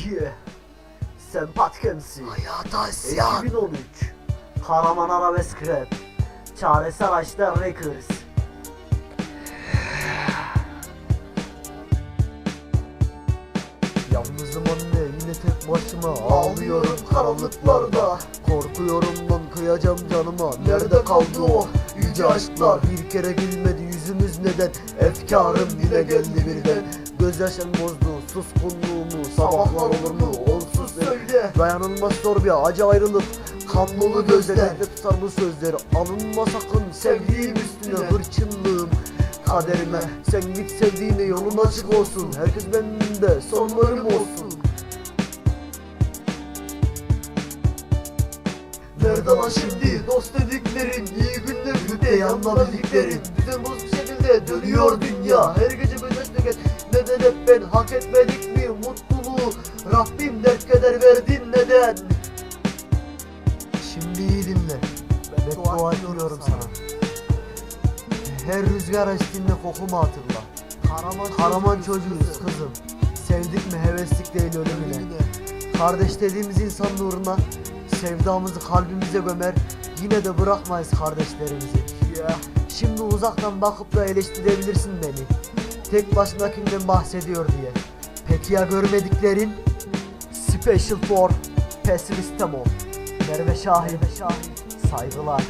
Yeah. Sempatik MC. Hayata isyan. 2013. Karaman Arabesk Rap. Çaresi Araçlar Records. Yalnızım anne yine tek başıma Ağlıyorum karanlıklarda Korkuyorum lan kıyacağım canıma Nerede kaldı o yüce aşklar Bir kere gülmedi yüzümüz neden Efkarım yine geldi birden Gözyaşım bozdu suskunluğumu Sabahlar olur mu onsuz söyle. Dayanılmaz zor bir acı ayrılık Kan dolu gözler Nerede tutar bu sözleri Alınma sakın sevdiğim üstüne hırçınlığım kaderime. Sen git sevdiğine yolun açık olsun. Herkes benim de sonlarım olsun. Nerede lan şimdi dost dediklerin iyi günler kötü yanma bildiklerin Düzen boz bir şekilde dönüyor dünya. Her gece ben hak etmedik mi mutluluğu Rabbim dert keder verdin neden Şimdi iyi dinle Ben dua ediyorum sana her rüzgar estiğinde kokumu hatırla. Karaman, Karaman çocuğuyuz kızım. Sevdik mi heveslik değil ölümüne. Kardeş dediğimiz insan uğruna sevdamızı kalbimize gömer. Yine de bırakmayız kardeşlerimizi. Yeah. Şimdi uzaktan bakıp da eleştirebilirsin beni. Tek başına kimden bahsediyor diye. Peki ya görmediklerin? Special for Pessimistemol. Merve Şahin. Saygılar.